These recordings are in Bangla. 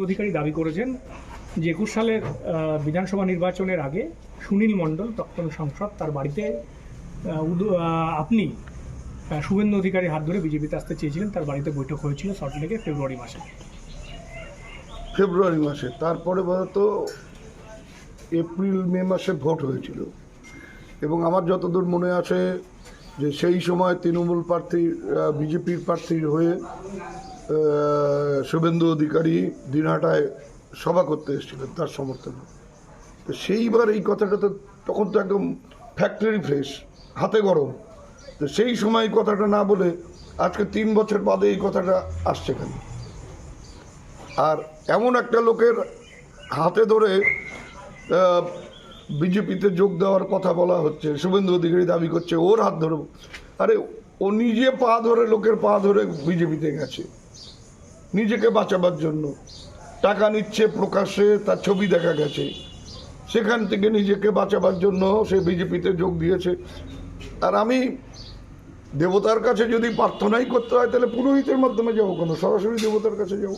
অধিকারী দাবি করেছেন, যে একুশ সালের বিধানসভা নির্বাচনের আগে সুনীল মণ্ডল তখন সংসদ, তার বাড়িতে আপনি শুভেন্দু অধিকারীর হাত ধরে বিজেপিতে আসতে চেয়েছিলেন, তার বাড়িতে বৈঠক হয়েছিল সল্টলেকে ফেব্রুয়ারি মাসে। ফেব্রুয়ারি মাসে, তারপরে তো এপ্রিল, মে মাসে ভোট হয়েছিল। এবং আমার যতদূর মনে আছে, যে সেই সময় তৃণমূল প্রার্থী বিজেপির প্রার্থীর হয়ে শুভেন্দু অধিকারী দিনহাটায় সভা করতে এসেছিলেন তার সমর্থনে। তো সেইবার এই কথাটা তো তখন তো একদম ফ্যাক্টরি ফ্রেশ হাতে গরম। তো সেই সময় কথাটা না বলে আজকে তিন বছর বাদে এই কথাটা আসছে কেন আর এমন একটা লোকের হাতে ধরে বিজেপিতে যোগ দেওয়ার কথা বলা হচ্ছে, শুভেন্দু অধিকারী দাবি করছে, ওর হাত ধরে। আরে, ও নিজে পা ধরে, লোকের পা ধরে বিজেপিতে গেছে। নিজেকে বাঁচাবার জন্য। টাকা নিচ্ছে প্রকাশ্যে, তার ছবি দেখা গেছে। সেখান থেকে নিজেকে বাঁচাবার জন্য সে বিজেপিতে যোগ দিয়েছে। আর আমি দেবতার কাছে যদি প্রার্থনাই করতে হয়, তাহলে পুরোহিতের মাধ্যমে যাব কেন? সরাসরি দেবতার কাছে যাব?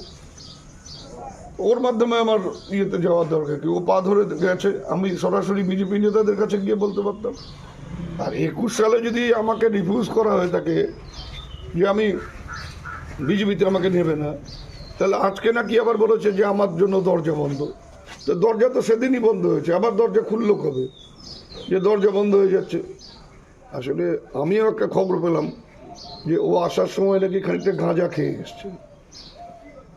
ওর মাধ্যমে আমার ইয়েতে যাওয়ার দরকার কি? ও পা ধরে গেছে, আমি সরাসরি বিজেপি নেতাদের কাছে গিয়ে বলতে পারতাম। আর একুশ সালে যদি আমাকে রিফিউজ করা হয়ে থাকে যে আমি বিজেপিতে আমাকে নেবে না। তাহলে আজকে নাকি আবার বলেছে যে আমার জন্য দরজা বন্ধ। তো দরজা তো সেদিনই বন্ধ হয়েছে, আবার দরজা খুললো কবে? যে দরজা বন্ধ হয়ে যাচ্ছে। আসলে আমিও একটা খবর পেলাম যে ও আসার সময় নাকি খানিকটা গাঁজা খেয়ে এসছে।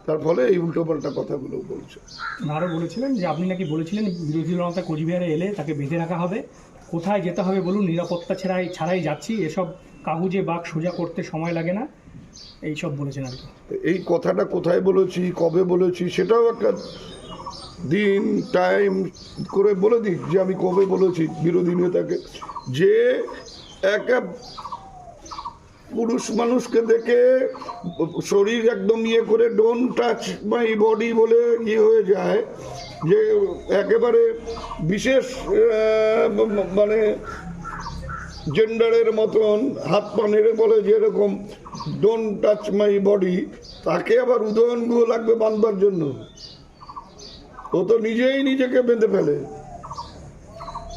তার ফলে এই উল্টোপাল্টা কথাগুলো বলছে। আরও বলেছিলেন যে আপনি নাকি বলেছিলেন বিরোধী জনতা কোচবিহারে এলে তাকে বেঁধে রাখা হবে। কোথায় যেতে হবে বলুন, নিরাপত্তা ছাড়াই ছাড়াই যাচ্ছি। এসব কাগজে বাঘ সোজা করতে সময় লাগে না। এইসব বলেছেন আর কি। এই কথাটা কোথায় বলেছি, কবে বলেছি, সেটাও একটা দিন টাইম করে বলে দিক যে আমি কবে বলেছি, বিরোধী নেতাকে। যে একটা পুরুষ মানুষকে দেখে শরীর একদম ইয়ে করে ডোন টাচ মাই বডি বলে ইয়ে হয়ে যায়, যে একেবারে বিশেষ মানে জেন্ডারের মতন হাত পা নেড়ে বলে যেরকম ডোন্ট টাচ মাই বডি তাকে আবার উদয়ন গুহ লাগবে বাঁধবার জন্য। ও তো নিজেই নিজেকে বেঁধে ফেলে।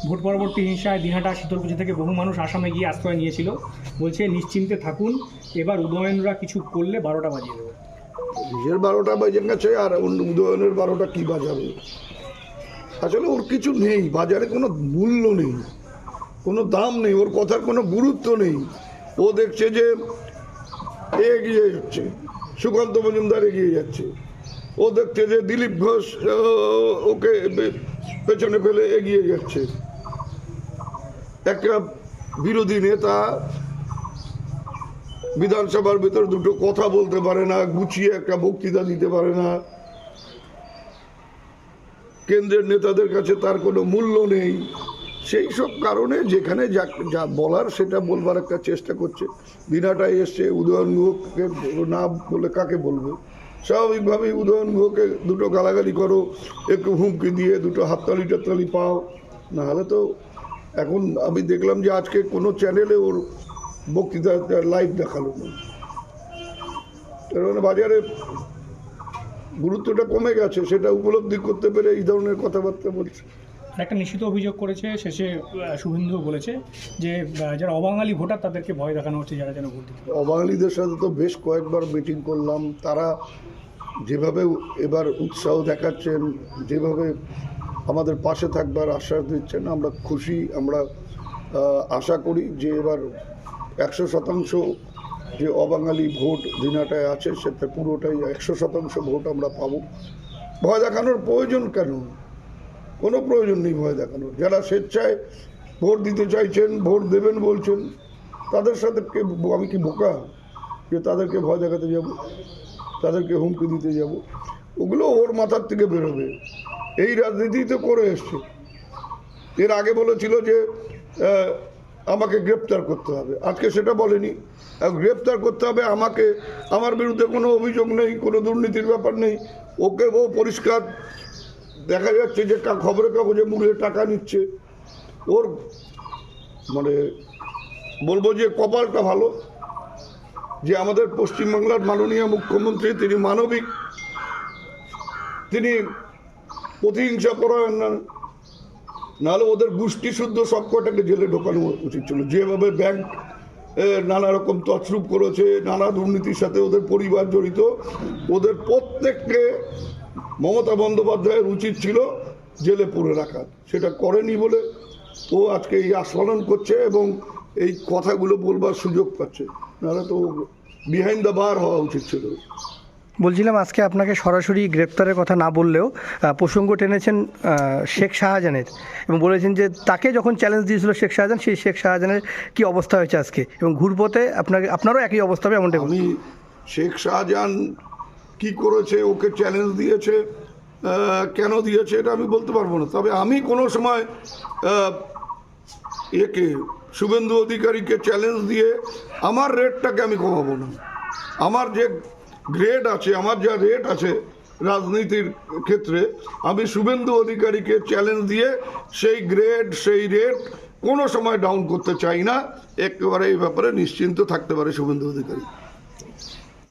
ভোট পরবর্তী হিংসায় দিনহাটা শীতলকুচি থেকে বহু মানুষ আসামে গিয়ে আশ্রয় নিয়েছিল। বলছে নিশ্চিন্তে থাকুন এবার উদয়নরা কিছু করলে বারোটা বাজিয়ে দেবে। নিজের বারোটা বাজে গেছে আর অন্য উদয়নের বারোটা কি বাজাবে? আসলে ওর কিছু নেই বাজারে কোনো মূল্য নেই কোনো দাম নেই ওর কথার কোনো গুরুত্ব নেই। ও দেখছে যে এগিয়ে যাচ্ছে। সুকান্ত মজুমদার এগিয়ে যাচ্ছে। ও দেখছে যে দিলীপ ঘোষ ওকে পেছনে ফেলে এগিয়ে যাচ্ছে। একটা বিরোধী নেতা বিধানসভার ভিতর দুটো কথা বলতে পারে না, গুছিয়ে একটা বক্তৃতা দিতে পারে না। কেন্দ্রের নেতাদের কাছে তার কোনো মূল্য নেই। সেই সব কারণে যেখানে যা যা বলার সেটা বলবার একটা চেষ্টা করছে। দিনাটাই এসছে, উদয়ন গুহকে না বলে কাকে বলবে? স্বাভাবিকভাবেই উদয়ন গুহকে দুটো গালাগালি করো, একটু হুমকি দিয়ে দুটো হাততালি টাততালি পাও। নাহলে তো এখন আমি দেখলাম যে আজকে কোনো চ্যানেলে ওর বক্তৃতা লাইভ দেখাল না। তার মানে বাজারে গুরুত্বটা কমে গেছে, সেটা উপলব্ধি করতে পেরে এই ধরনের কথাবার্তা বলছে। একটা নিশ্চিত অভিযোগ করেছে, শেষে শুভেন্দু বলেছে যে যারা অবাঙালি ভোটার তাদেরকে ভয় দেখানো হচ্ছে, যারা যেন ভোট দিতে অবাঙালিদের সাথে তো বেশ কয়েকবার মিটিং করলাম। তারা যেভাবে এবার উৎসাহ দেখাচ্ছেন, যেভাবে আমাদের পাশে থাকবার আশ্বাস দিচ্ছেন, আমরা খুশি। আমরা আশা করি যে এবার একশো শতাংশ যে অবাঙালি ভোট দিনাটায় আছে, সেটা পুরোটাই একশো শতাংশ ভোট আমরা পাবো। ভয় দেখানোর প্রয়োজন কেন? কোনো প্রয়োজন নেই ভয় দেখানোর। যারা স্বেচ্ছায় ভোট দিতে চাইছেন, ভোট দেবেন বলছেন, তাদের সাথে আমি কি বোকা? যে তাদেরকে ভয় দেখাতে যাব, তাদেরকে হুমকি দিতে যাব, ওগুলো ওর মাথার থেকে বেরোবে। এই রাজনীতি তো করে এসছে। এর আগে বলেছিল যে আমাকে গ্রেপ্তার করতে হবে। আজকে সেটা বলেনি। গ্রেপ্তার করতে হবে আমাকে। আমার বিরুদ্ধে কোনো অভিযোগ নেই, কোনো দুর্নীতির ব্যাপার নেই। ওকে ও পরিষ্কার দেখা যাচ্ছে যে খবরের কাগজে মুড়ে টাকা নিচ্ছে। ওর মানে বলব যে কপালটা ভালো, যে আমাদের পশ্চিমবাংলার মাননীয় মুখ্যমন্ত্রী, তিনি মানবিক, তিনি প্রতিহিংসা পরায়ণ না, নাহলে ওদের গোষ্ঠী শুদ্ধ সব কটাকে জেলে ঢোকানো উচিত ছিল। যেভাবে ব্যাংক নানা রকম তছরূপ করেছে, নানা দুর্নীতির সাথে ওদের পরিবার জড়িত, ওদের প্রত্যেককে মমতা বন্দ্যোপাধ্যায়ের উচিত ছিল জেলে পুরে রাখা সেটা করেনি বলে ও আজকে এই আস্ফালন করছে এবং এই কথাগুলো বলবার সুযোগ পাচ্ছে। নাহলে তো বিহাইন্ড দ্য বার হওয়া উচিত ছিল। বলছিলাম আজকে আপনাকে সরাসরি গ্রেপ্তারের কথা না বললেও প্রসঙ্গ টেনেছেন শেখ শাহজাহানের এবং বলেছেন যে তাকে যখন চ্যালেঞ্জ দিয়েছিল শেখ শাহজাহান সেই শেখ শাহজাহানের কি অবস্থা হয়েছে আজকে? এবং ঘুরপথে আপনাকে আপনারও একই অবস্থা হবে এমনটা আমি শেখ শাহজাহান কি করেছে, ওকে চ্যালেঞ্জ দিয়েছে কেন দিয়েছে এটা আমি বলতে পারব না। তবে আমি কোনো সময় একে, শুভেন্দু অধিকারীকে চ্যালেঞ্জ দিয়ে আমার রেটটাকে আমি কমাবো না। আমার যে গ্রেড আছে, আমার যা রেট আছে রাজনীতির ক্ষেত্রে, আমি শুভেন্দু অধিকারীকে চ্যালেঞ্জ দিয়ে সেই গ্রেড সেই রেট কোনো সময় ডাউন করতে চাই না। একেবারে এই ব্যাপারে নিশ্চিন্ত থাকতে পারে শুভেন্দু অধিকারী।